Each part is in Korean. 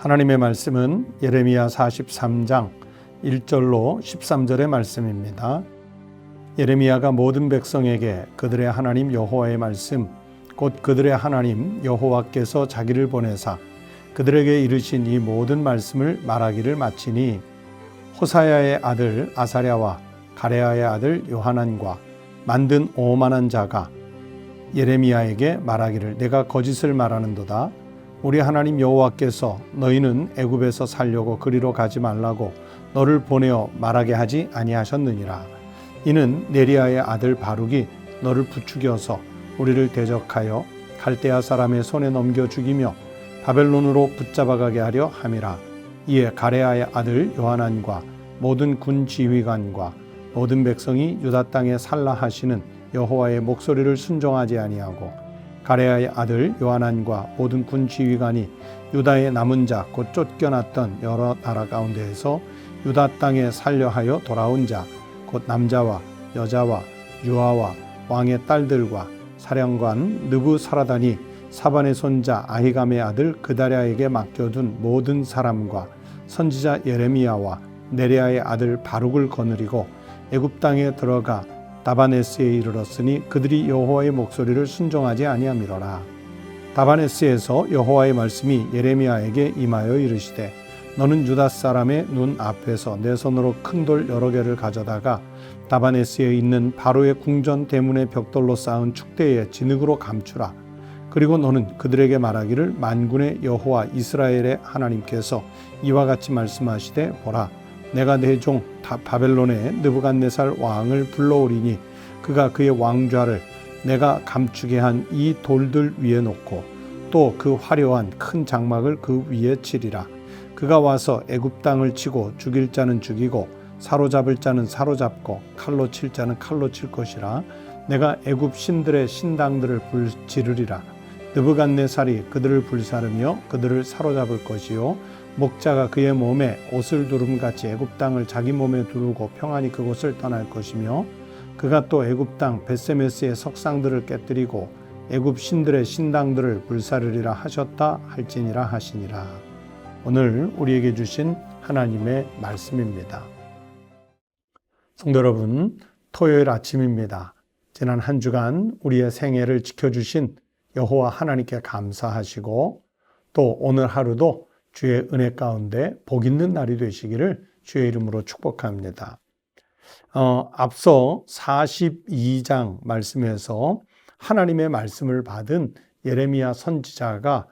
하나님의 말씀은 예레미야 43장 1절로 13절의 말씀입니다. 예레미야가 모든 백성에게 그들의 하나님 여호와의 말씀 곧 그들의 하나님 여호와께서 자기를 보내사 그들에게 이르신 이 모든 말씀을 말하기를 마치니 호사야의 아들 아사랴와 가레아의 아들 요하난과 만든 오만한 자가 예레미야에게 말하기를 내가 거짓을 말하는도다 우리 하나님 여호와께서 너희는 애굽에서 살려고 그리로 가지 말라고 너를 보내어 말하게 하지 아니하셨느니라. 이는 네리아의 아들 바룩이 너를 부추겨서 우리를 대적하여 갈대아 사람의 손에 넘겨 죽이며 바벨론으로 붙잡아가게 하려 함이라. 이에 가레아의 아들 요하난과 모든 군 지휘관과 모든 백성이 유다 땅에 살라 하시는 여호와의 목소리를 순종하지 아니하고 가레아의 아들 요하난과 모든 군 지휘관이 유다의 남은 자 곧 쫓겨났던 여러 나라 가운데에서 유다 땅에 살려하여 돌아온 자 곧 남자와 여자와 유아와 왕의 딸들과 사령관 느부사라단이 사반의 손자 아히감의 아들 그다랴에게 맡겨둔 모든 사람과 선지자 예레미야와 네레아의 아들 바룩을 거느리고 애굽 땅에 들어가 다바네스에 이르렀으니 그들이 여호와의 목소리를 순종하지 아니함이로라. 다바네스에서 여호와의 말씀이 예레미야에게 임하여 이르시되 너는 유다 사람의 눈 앞에서 내 손으로 큰 돌 여러 개를 가져다가 다바네스에 있는 바로의 궁전 대문의 벽돌로 쌓은 축대에 진흙으로 감추라. 그리고 너는 그들에게 말하기를 만군의 여호와 이스라엘의 하나님께서 이와 같이 말씀하시되 보라 내가 내 종 바벨론의 느부갓네살 왕을 불러오리니 그가 그의 왕좌를 내가 감추게 한 이 돌들 위에 놓고 또 그 화려한 큰 장막을 그 위에 치리라. 그가 와서 애굽 땅을 치고 죽일 자는 죽이고 사로잡을 자는 사로잡고 칼로 칠 자는 칼로 칠 것이라. 내가 애굽 신들의 신당들을 불지르리라. 느부갓네살이 그들을 불사르며 그들을 사로잡을 것이요 목자가 그의 몸에 옷을 두름같이 애굽 땅을 자기 몸에 두르고 평안히 그곳을 떠날 것이며 그가 또 애굽 땅 베세메스의 석상들을 깨뜨리고 애굽 신들의 신당들을 불사르리라 하셨다 할지니라 하시니라. 오늘 우리에게 주신 하나님의 말씀입니다. 성도 여러분, 토요일 아침입니다. 지난 한 주간 우리의 생애를 지켜주신 여호와 하나님께 감사하시고 또 오늘 하루도 주의 은혜 가운데 복 있는 날이 되시기를 주의 이름으로 축복합니다. 어, 앞서 42장 말씀에서 하나님의 말씀을 받은 예레미야 선지자가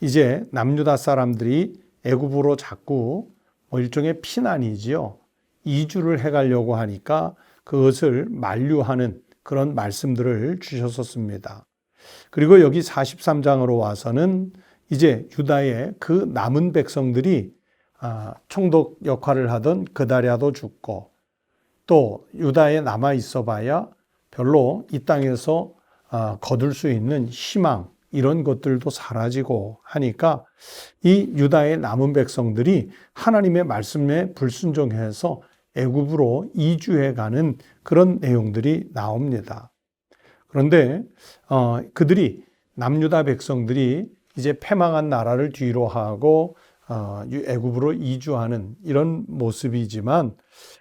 이제 남유다 사람들이 애굽으로 자꾸 뭐 일종의 피난이지요. 이주를 해가려고 하니까 그것을 만류하는 그런 말씀들을 주셨었습니다. 그리고 여기 43장으로 와서는 이제 유다의 그 남은 백성들이 아, 총독 역할을 하던 그다랴도 죽고 또 유다에 남아 있어봐야 별로 이 땅에서 아, 거둘 수 있는 희망 이런 것들도 사라지고 하니까 이 유다의 남은 백성들이 하나님의 말씀에 불순종해서 애굽으로 이주해 가는 그런 내용들이 나옵니다. 그런데 어, 그들이 남유다 백성들이 이제 패망한 나라를 뒤로 하고 어, 애굽으로 이주하는 이런 모습이지만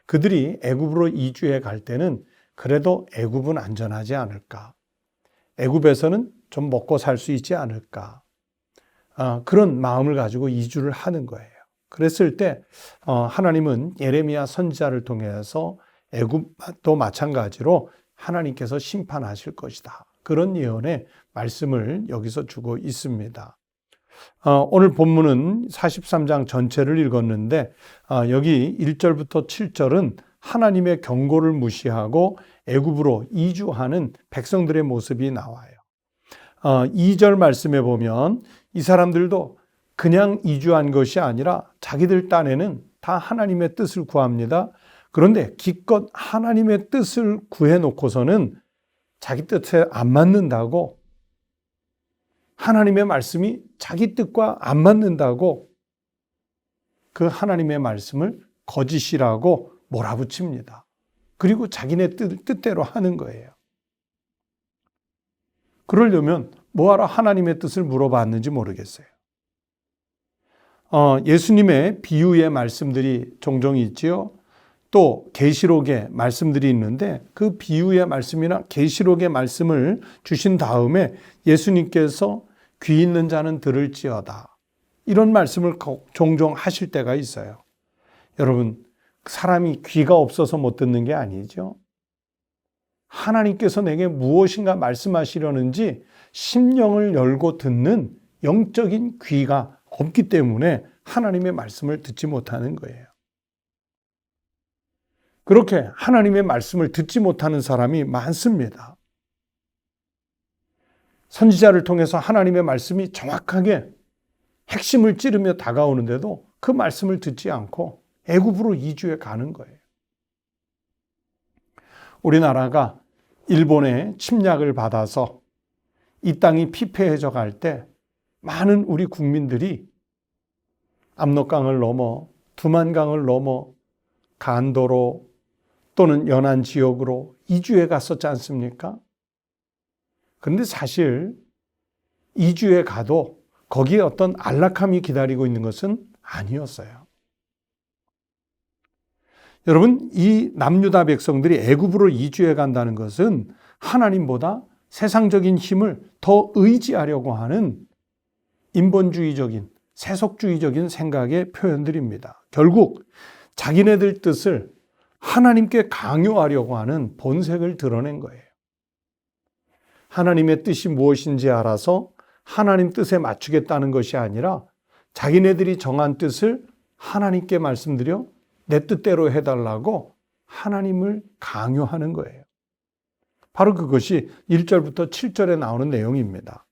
그들이 애굽으로 이주해 갈 때는 그래도 애굽은 안전하지 않을까? 애굽에서는 좀 먹고 살 수 있지 않을까? 어, 그런 마음을 가지고 이주를 하는 거예요. 그랬을 때 어, 하나님은 예레미야 선지자를 통해서 애굽도 마찬가지로 하나님께서 심판하실 것이다. 그런 예언의 말씀을 여기서 주고 있습니다. 어, 오늘 본문은 43장 전체를 읽었는데 어, 여기 1절부터 7절은 하나님의 경고를 무시하고 애굽으로 이주하는 백성들의 모습이 나와요. 어, 2절 말씀에 보면 이 사람들도 그냥 이주한 것이 아니라 자기들 딴에는 다 하나님의 뜻을 구합니다. 그런데 기껏 하나님의 뜻을 구해 놓고서는 자기 뜻에 안 맞는다고 하나님의 말씀이 자기 뜻과 안 맞는다고 그 하나님의 말씀을 거짓이라고 몰아붙입니다. 그리고 자기네 뜻, 뜻대로 하는 거예요. 그러려면 뭐하러 하나님의 뜻을 물어봤는지 모르겠어요. 어, 예수님의 비유의 말씀들이 종종 있지요. 또 계시록의 말씀들이 있는데 그 비유의 말씀이나 계시록의 말씀을 주신 다음에 예수님께서 귀 있는 자는 들을지어다. 이런 말씀을 종종 하실 때가 있어요. 여러분, 사람이 귀가 없어서 못 듣는 게 아니죠. 하나님께서 내게 무엇인가 말씀하시려는지 심령을 열고 듣는 영적인 귀가 없기 때문에 하나님의 말씀을 듣지 못하는 거예요. 그렇게 하나님의 말씀을 듣지 못하는 사람이 많습니다. 선지자를 통해서 하나님의 말씀이 정확하게 핵심을 찌르며 다가오는데도 그 말씀을 듣지 않고 애굽으로 이주해 가는 거예요. 우리나라가 일본의 침략을 받아서 이 땅이 피폐해져 갈 때 많은 우리 국민들이 압록강을 넘어 두만강을 넘어 간도로 또는 연안 지역으로 이주해 갔었지 않습니까? 그런데 사실 이주해 가도 거기에 어떤 안락함이 기다리고 있는 것은 아니었어요. 여러분, 이 남유다 백성들이 애굽으로 이주해 간다는 것은 하나님보다 세상적인 힘을 더 의지하려고 하는 인본주의적인 세속주의적인 생각의 표현들입니다. 결국 자기네들 뜻을 하나님께 강요하려고 하는 본색을 드러낸 거예요. 하나님의 뜻이 무엇인지 알아서 하나님 뜻에 맞추겠다는 것이 아니라 자기네들이 정한 뜻을 하나님께 말씀드려 내 뜻대로 해달라고 하나님을 강요하는 거예요. 바로 그것이 1절부터 7절에 나오는 내용입니다.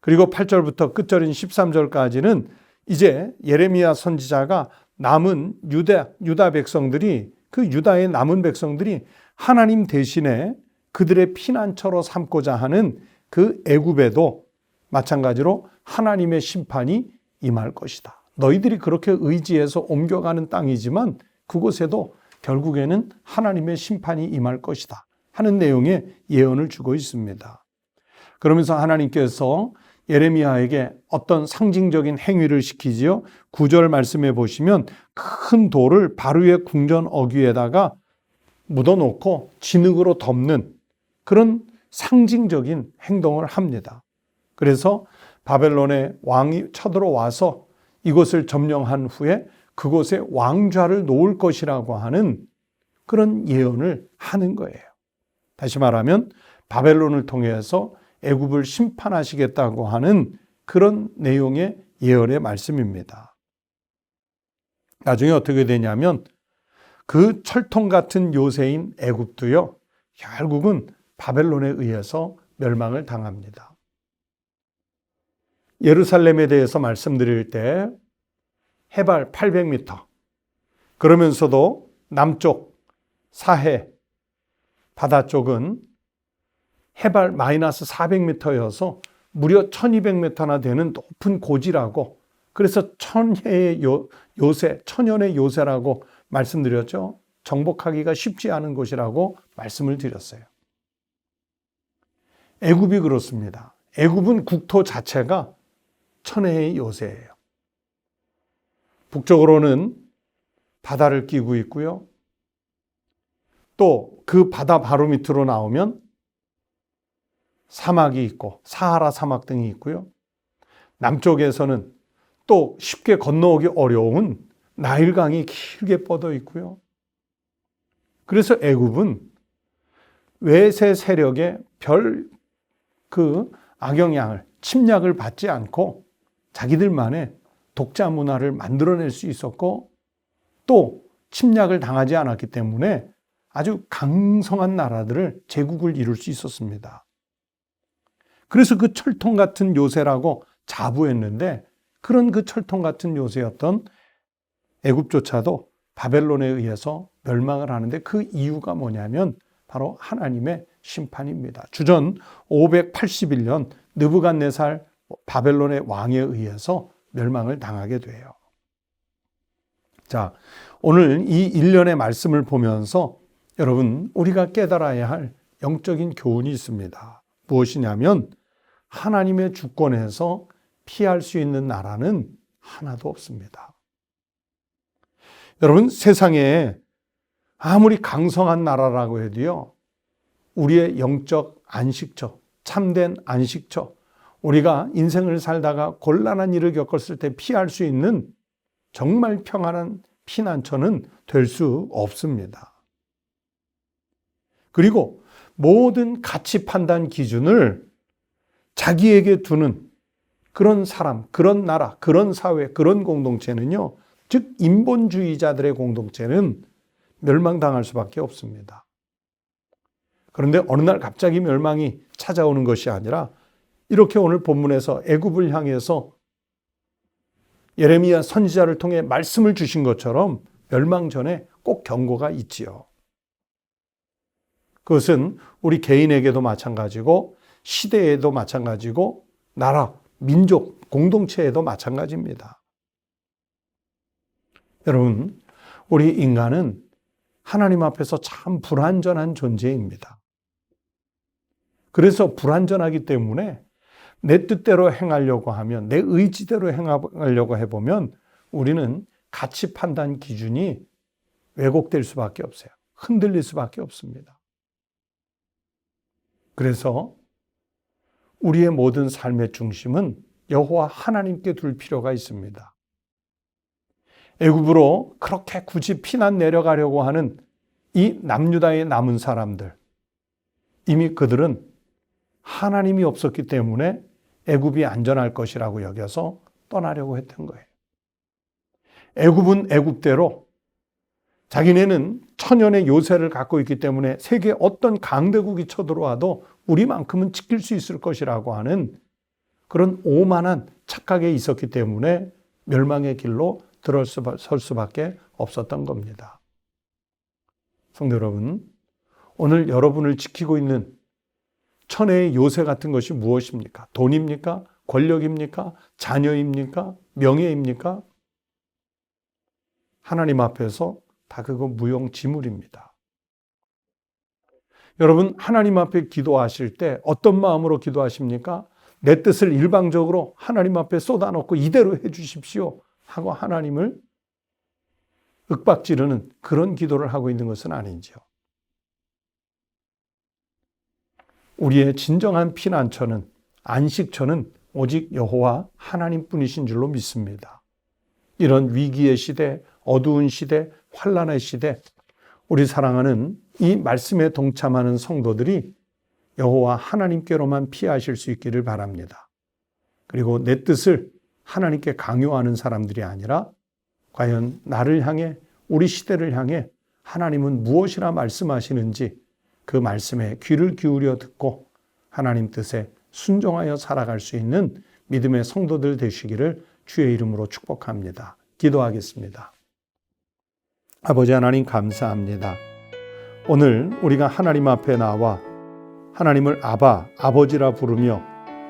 그리고 8절부터 끝절인 13절까지는 이제 예레미야 선지자가 남은 유다, 유다 백성들이 그 유다의 남은 백성들이 하나님 대신에 그들의 피난처로 삼고자 하는 그 애굽에도 마찬가지로 하나님의 심판이 임할 것이다. 너희들이 그렇게 의지해서 옮겨가는 땅이지만 그곳에도 결국에는 하나님의 심판이 임할 것이다. 하는 내용의 예언을 주고 있습니다. 그러면서 하나님께서 예레미야에게 어떤 상징적인 행위를 시키지요. 구절 말씀해 보시면 큰 돌을 바로의 궁전 어귀에다가 묻어놓고 진흙으로 덮는 그런 상징적인 행동을 합니다. 그래서 바벨론의 왕이 쳐들어와서 이곳을 점령한 후에 그곳에 왕좌를 놓을 것이라고 하는 그런 예언을 하는 거예요. 다시 말하면 바벨론을 통해서 애굽을 심판하시겠다고 하는 그런 내용의 예언의 말씀입니다. 나중에 어떻게 되냐면 그 철통 같은 요새인 애굽도요. 결국은 바벨론에 의해서 멸망을 당합니다. 예루살렘에 대해서 말씀드릴 때 해발 800m 그러면서도 남쪽 사해 바다 쪽은 해발 마이너스 400m여서 무려 1200m나 되는 높은 고지라고 그래서 천혜의 요, 요새, 천연의 요새라고 말씀드렸죠. 정복하기가 쉽지 않은 곳이라고 말씀을 드렸어요. 애굽이 그렇습니다. 애굽은 국토 자체가 천혜의 요새예요. 북쪽으로는 바다를 끼고 있고요. 또 그 바다 바로 밑으로 나오면 사막이 있고 사하라 사막 등이 있고요. 남쪽에서는 또 쉽게 건너오기 어려운 나일강이 길게 뻗어 있고요. 그래서 애굽은 외세 세력의 별 그 악영향을 침략을 받지 않고 자기들만의 독자 문화를 만들어낼 수 있었고 또 침략을 당하지 않았기 때문에 아주 강성한 나라들을 제국을 이룰 수 있었습니다. 그래서 그 철통 같은 요새라고 자부했는데 그런 그 철통 같은 요새였던 애굽조차도 바벨론에 의해서 멸망을 하는데 그 이유가 뭐냐면 바로 하나님의 심판입니다. 주전 581년 느부갓네살 바벨론의 왕에 의해서 멸망을 당하게 돼요. 자, 오늘 이 일련의 말씀을 보면서 여러분 우리가 깨달아야 할 영적인 교훈이 있습니다. 무엇이냐면 하나님의 주권에서 피할 수 있는 나라는 하나도 없습니다. 여러분, 세상에 아무리 강성한 나라라고 해도요, 우리의 영적 안식처, 참된 안식처, 우리가 인생을 살다가 곤란한 일을 겪었을 때 피할 수 있는 정말 평안한 피난처는 될 수 없습니다. 그리고 모든 가치 판단 기준을 자기에게 두는 그런 사람, 그런 나라, 그런 사회, 그런 공동체는요, 즉, 인본주의자들의 공동체는 멸망당할 수밖에 없습니다. 그런데 어느 날 갑자기 멸망이 찾아오는 것이 아니라 이렇게 오늘 본문에서 애굽을 향해서 예레미야 선지자를 통해 말씀을 주신 것처럼 멸망 전에 꼭 경고가 있지요. 그것은 우리 개인에게도 마찬가지고 시대에도 마찬가지고 나라, 민족, 공동체에도 마찬가지입니다. 여러분, 우리 인간은 하나님 앞에서 참 불완전한 존재입니다. 그래서 불완전하기 때문에 내 뜻대로 행하려고 하면, 내 의지대로 행하려고 해보면 우리는 가치 판단 기준이 왜곡될 수밖에 없어요. 흔들릴 수밖에 없습니다. 그래서 우리의 모든 삶의 중심은 여호와 하나님께 둘 필요가 있습니다. 애굽으로 그렇게 굳이 피난 내려가려고 하는 이 남유다의 남은 사람들 이미 그들은 하나님이 없었기 때문에 애굽이 안전할 것이라고 여겨서 떠나려고 했던 거예요. 애굽은 애굽대로 자기네는 천연의 요새를 갖고 있기 때문에 세계 어떤 강대국이 쳐들어와도 우리만큼은 지킬 수 있을 것이라고 하는 그런 오만한 착각에 있었기 때문에 멸망의 길로 들어설 수밖에 없었던 겁니다. 성도 여러분, 오늘 여러분을 지키고 있는 천혜의 요새 같은 것이 무엇입니까? 돈입니까? 권력입니까? 자녀입니까? 명예입니까? 하나님 앞에서 다 그거 무용지물입니다. 여러분, 하나님 앞에 기도하실 때 어떤 마음으로 기도하십니까? 내 뜻을 일방적으로 하나님 앞에 쏟아놓고 이대로 해 주십시오. 하고 하나님을 윽박 지르는 그런 기도를 하고 있는 것은 아닌지요. 우리의 진정한 피난처는 안식처는 오직 여호와 하나님뿐이신 줄로 믿습니다. 이런 위기의 시대, 어두운 시대, 환란의 시대, 우리 사랑하는 이 말씀에 동참하는 성도들이 여호와 하나님께로만 피하실 수 있기를 바랍니다. 그리고 내 뜻을 하나님께 강요하는 사람들이 아니라 과연 나를 향해 우리 시대를 향해 하나님은 무엇이라 말씀하시는지 그 말씀에 귀를 기울여 듣고 하나님 뜻에 순종하여 살아갈 수 있는 믿음의 성도들 되시기를 주의 이름으로 축복합니다. 기도하겠습니다. 아버지 하나님 감사합니다. 오늘 우리가 하나님 앞에 나와 하나님을 아바, 아버지라 부르며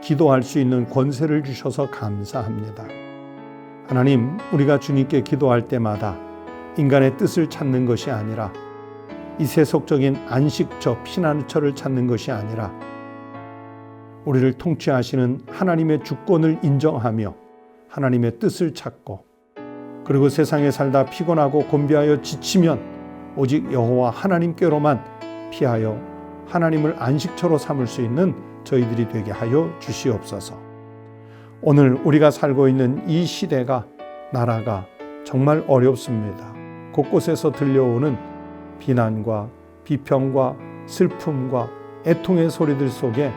기도할 수 있는 권세를 주셔서 감사합니다. 하나님, 우리가 주님께 기도할 때마다 인간의 뜻을 찾는 것이 아니라 이 세속적인 안식처, 피난처를 찾는 것이 아니라 우리를 통치하시는 하나님의 주권을 인정하며 하나님의 뜻을 찾고 그리고 세상에 살다 피곤하고 곤비하여 지치면 오직 여호와 하나님께로만 피하여 하나님을 안식처로 삼을 수 있는 저희들이 되게 하여 주시옵소서. 오늘 우리가 살고 있는 이 시대가 나라가 정말 어렵습니다. 곳곳에서 들려오는 비난과 비평과 슬픔과 애통의 소리들 속에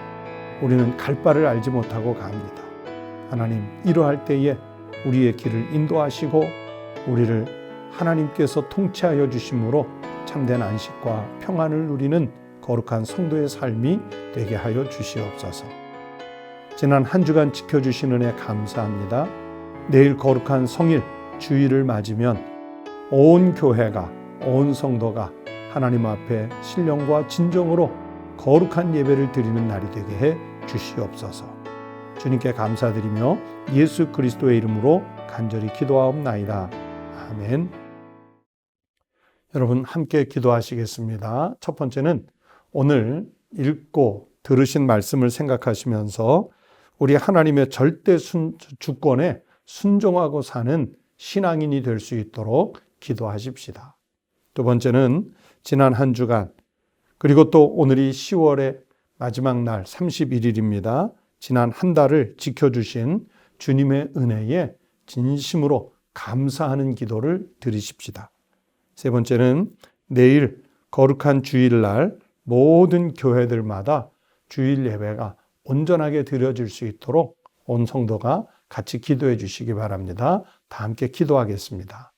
우리는 갈 바를 알지 못하고 갑니다. 하나님, 이러할 때에 우리의 길을 인도하시고 우리를 하나님께서 통치하여 주심으로 참된 안식과 평안을 누리는 거룩한 성도의 삶이 되게 하여 주시옵소서. 지난 한 주간 지켜주신 은혜 감사합니다. 내일 거룩한 성일 주일을 맞으면 온 교회가 온 성도가 하나님 앞에 신령과 진정으로 거룩한 예배를 드리는 날이 되게 해 주시옵소서. 주님께 감사드리며 예수 그리스도의 이름으로 간절히 기도하옵나이다. 아멘. 여러분 함께 기도하시겠습니다. 첫 번째는 오늘 읽고 들으신 말씀을 생각하시면서 우리 하나님의 절대 주권에 순종하고 사는 신앙인이 될 수 있도록 기도하십시다. 두 번째는 지난 한 주간 그리고 또 오늘이 10월의 마지막 날 31일입니다. 지난 한 달을 지켜주신 주님의 은혜에 진심으로 감사하는 기도를 드리십시다. 세 번째는 내일 거룩한 주일날 모든 교회들마다 주일 예배가 온전하게 드려질 수 있도록 온 성도가 같이 기도해 주시기 바랍니다. 다 함께 기도하겠습니다.